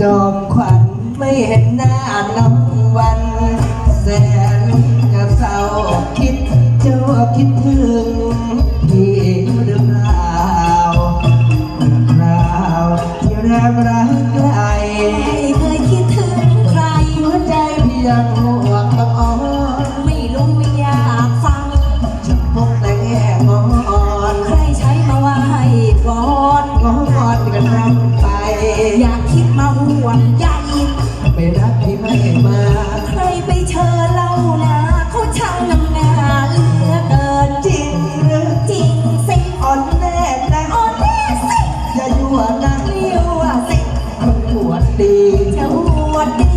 จอมขวัญไม่เห็นหน้าน้องวันแสนจะเศร้าคิดเจ้าคิดถึง วงใยไม่รักที่ไม่มาใครไปเชิญเล่านะเขาช่างนำหน้าเหลือเกินจริงหรือจริงสิอ่อนแน่นะอ่อนแน่สิอย่ายั่วนะเลี้ยวอะสิคนปวดดีจะอวดดี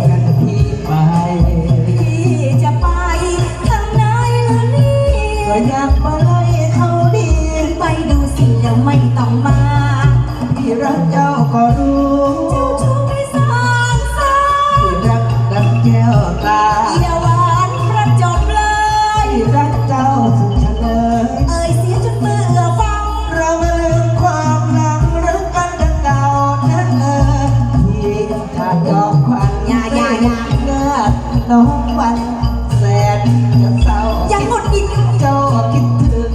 กันพี่ไปพี่จะไปทางไหนล่ะนี่ก็อยากมาไล่เขาดีไปดูสิแล้วไม่ต้องมา ถ้ายอมควันอย่าอย่าอย่าเลือดน้องวันแสนจะเศร้าอย่าหงุดหงิดเจ้าคิดถึง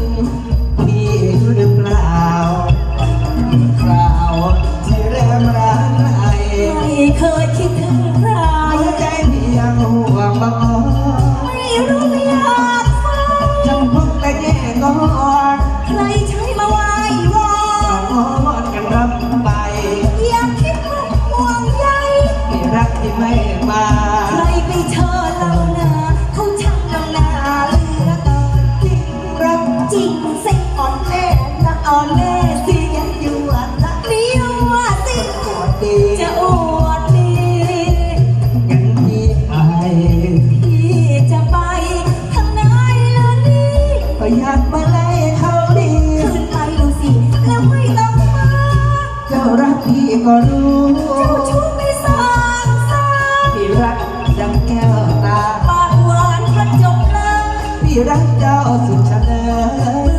พี่หรือเปล่าคราวที่เริ่มรักใครไม่เคยคิดถึงใครหัวใจพี่ยังห่วงบังอ่อนไม่รู้ ใครไปเชิญเรานะเขาช่างนำหน้าเหลือเกินจริงรักจริงสิอ่อนแน่นะอ่อนแน่สิยังอยู่อะรักนี้ว่าสิปวดดีจะอวดดีงั้นพี่ไปพี่จะไปทางไหนล่ะนี่ก็อยากมาไล่เขาดีขึ้นไปดูสิแล้วไม่ต้องมาเจ้ารักพี่ก็รู้ เจ้าสุดเฉลย